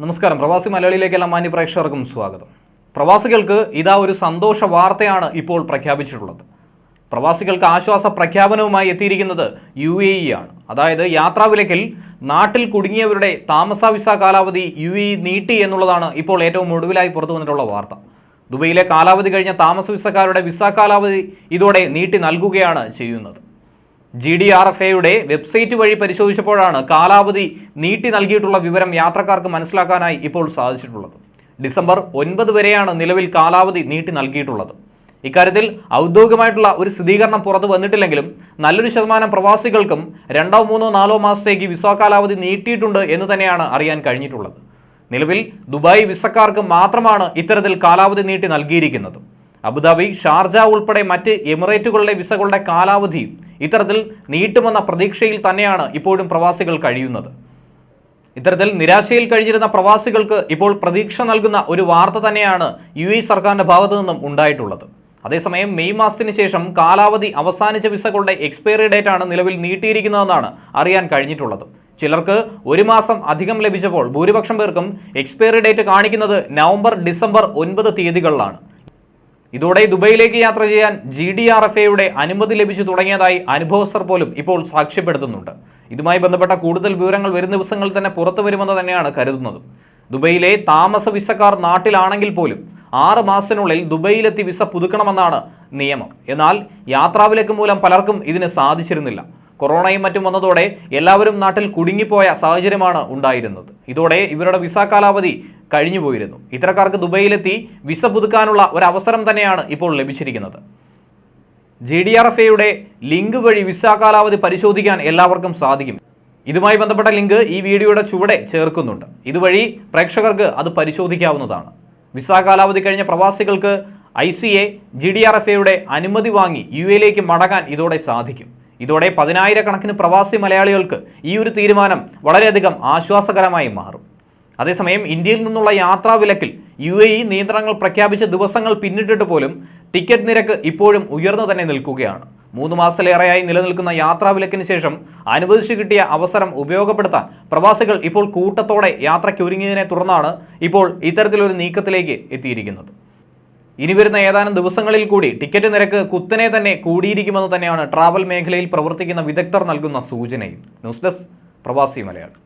നമസ്കാരം. പ്രവാസി മലയാളിയിലേക്കെല്ലാം മാന്യ പ്രേക്ഷകർക്കും സ്വാഗതം. പ്രവാസികൾക്ക് ഇതാ ഒരു സന്തോഷ വാർത്തയാണ് ഇപ്പോൾ പ്രഖ്യാപിച്ചിട്ടുള്ളത്. പ്രവാസികൾക്ക് ആശ്വാസ പ്രഖ്യാപനവുമായി എത്തിയിരിക്കുന്നത് യു എ ഇ ആണ്. അതായത് യാത്രാവിലക്കിൽ നാട്ടിൽ കുടുങ്ങിയവരുടെ താമസ വിസ കാലാവധി യു എ ഇ നീട്ടി എന്നുള്ളതാണ് ഇപ്പോൾ ഏറ്റവും ഒടുവിലായി പുറത്തു വന്നിട്ടുള്ള വാർത്ത. ദുബൈയിലെ കാലാവധി കഴിഞ്ഞ താമസ വിസക്കാരുടെ വിസ കാലാവധി ഇതോടെ നീട്ടി നൽകുകയാണ് ചെയ്യുന്നത്. ജി ഡി ആർ എഫ് എയുടെ വെബ്സൈറ്റ് വഴി പരിശോധിച്ചപ്പോഴാണ് കാലാവധി നീട്ടി നൽകിയിട്ടുള്ള വിവരം യാത്രക്കാർക്ക് മനസ്സിലാക്കാനായി ഇപ്പോൾ സാധിച്ചിട്ടുള്ളത്. ഡിസംബർ ഒൻപത് വരെയാണ് നിലവിൽ കാലാവധി നീട്ടി നൽകിയിട്ടുള്ളത്. ഇക്കാര്യത്തിൽ ഔദ്യോഗികമായിട്ടുള്ള ഒരു സ്ഥിരീകരണം പുറത്തു വന്നിട്ടില്ലെങ്കിലും നല്ലൊരു ശതമാനം പ്രവാസികൾക്കും രണ്ടോ മൂന്നോ നാലോ മാസത്തേക്ക് വിസ കാലാവധി നീട്ടിയിട്ടുണ്ട് എന്ന് തന്നെയാണ് അറിയാൻ കഴിഞ്ഞിട്ടുള്ളത്. നിലവിൽ ദുബായ് വിസക്കാർക്ക് മാത്രമാണ് ഇത്തരത്തിൽ കാലാവധി നീട്ടി നൽകിയിരിക്കുന്നത്. അബുദാബി ഷാർജ ഉൾപ്പെടെ മറ്റ് എമിറേറ്റുകളുടെ വിസകളുടെ കാലാവധി ഇത്തരത്തിൽ നീട്ടുമെന്ന പ്രതീക്ഷയിൽ തന്നെയാണ് ഇപ്പോഴും പ്രവാസികൾ കഴിയുന്നത്. ഇത്തരത്തിൽ നിരാശയിൽ കഴിഞ്ഞിരുന്ന പ്രവാസികൾക്ക് ഇപ്പോൾ പ്രതീക്ഷ നൽകുന്ന ഒരു വാർത്ത തന്നെയാണ് യു എ സർക്കാരിന്റെ ഭാഗത്തു നിന്നും ഉണ്ടായിട്ടുള്ളത്. അതേസമയം മെയ് മാസത്തിന് ശേഷം കാലാവധി അവസാനിച്ച വിസകളുടെ എക്സ്പയറി ഡേറ്റ് ആണ് നിലവിൽ നീട്ടിയിരിക്കുന്നതെന്നാണ് അറിയാൻ കഴിഞ്ഞിട്ടുള്ളത്. ചിലർക്ക് ഒരു മാസം അധികം ലഭിച്ചപ്പോൾ ഭൂരിപക്ഷം പേർക്കും എക്സ്പയറി ഡേറ്റ് കാണിക്കുന്നത് നവംബർ ഡിസംബർ ഒൻപത് തീയതികളിലാണ്. ഇതോടെ ദുബൈയിലേക്ക് യാത്ര ചെയ്യാൻ ജി ഡി ആർ എഫ് എയുടെ അനുമതി ലഭിച്ചു തുടങ്ങിയതായി അനുഭവസ്ഥർ പോലും ഇപ്പോൾ സാക്ഷ്യപ്പെടുത്തുന്നുണ്ട്. ഇതുമായി ബന്ധപ്പെട്ട കൂടുതൽ വിവരങ്ങൾ വരും ദിവസങ്ങളിൽ തന്നെ പുറത്തു വരുമെന്ന് തന്നെയാണ് കരുതുന്നത്. ദുബൈയിലെ താമസ വിസക്കാർ നാട്ടിലാണെങ്കിൽ പോലും ആറ് മാസത്തിനുള്ളിൽ ദുബൈയിലെത്തി വിസ പുതുക്കണമെന്നാണ് നിയമം. എന്നാൽ യാത്രാവിലക്ക് മൂലം പലർക്കും ഇതിന് സാധിച്ചിരുന്നില്ല. കൊറോണയും മറ്റും വന്നതോടെ എല്ലാവരും നാട്ടിൽ കുടുങ്ങിപ്പോയ സാഹചര്യമാണ് ഉണ്ടായിരുന്നത്. ഇതോടെ ഇവരുടെ വിസ കാലാവധി കഴിഞ്ഞു പോയിരുന്നു. ഇത്തരക്കാർക്ക് ദുബൈയിലെത്തി വിസ പുതുക്കാനുള്ള ഒരു അവസരം തന്നെയാണ് ഇപ്പോൾ ലഭിച്ചിരിക്കുന്നത്. ജി ഡി ആർ എഫ് എയുടെ ലിങ്ക് വഴി വിസ കാലാവധി പരിശോധിക്കാൻ എല്ലാവർക്കും സാധിക്കും. ഇതുമായി ബന്ധപ്പെട്ട ലിങ്ക് ഈ വീഡിയോയുടെ ചുവടെ ചേർക്കുന്നുണ്ട്. ഇതുവഴി പ്രേക്ഷകർക്ക് അത് പരിശോധിക്കാവുന്നതാണ്. വിസ കാലാവധി കഴിഞ്ഞ പ്രവാസികൾക്ക് I C A G D R F എയുടെ അനുമതി വാങ്ങി യു എയിലേക്ക് മടങ്ങാൻ ഇതോടെ സാധിക്കും. ഇതോടെ പതിനായിരക്കണക്കിന് പ്രവാസി മലയാളികൾക്ക് ഈ ഒരു തീരുമാനം വളരെയധികം ആശ്വാസകരമായി മാറും. അതേസമയം ഇന്ത്യയിൽ നിന്നുള്ള യാത്രാ വിലക്കിൽ യു എ ഇ നിയന്ത്രണങ്ങൾ പ്രഖ്യാപിച്ച ദിവസങ്ങൾ പിന്നിട്ടിട്ട് പോലും ടിക്കറ്റ് നിരക്ക് ഇപ്പോഴും ഉയർന്നു തന്നെ നിൽക്കുകയാണ്. മൂന്ന് മാസത്തിലേറെയായി നിലനിൽക്കുന്ന യാത്രാ വിലക്കിന് ശേഷം അനുവദിച്ചു കിട്ടിയ അവസരം ഉപയോഗപ്പെടുത്താൻ പ്രവാസികൾ ഇപ്പോൾ കൂട്ടത്തോടെ യാത്രയ്ക്ക് ഒരുങ്ങിയതിനെ തുടർന്നാണ് ഇപ്പോൾ ഇത്തരത്തിലൊരു നീക്കത്തിലേക്ക് എത്തിയിരിക്കുന്നത്. ഇനി വരുന്ന ഏതാനും ദിവസങ്ങളിൽ കൂടി ടിക്കറ്റ് നിരക്ക് കുത്തനെ തന്നെ കൂടിയിരിക്കുമെന്ന് തന്നെയാണ് ട്രാവൽ മേഖലയിൽ പ്രവർത്തിക്കുന്ന വിദഗ്ധർ നൽകുന്ന സൂചനയും. ന്യൂസ് ഡെസ്ക് പ്രവാസി മലയാളം.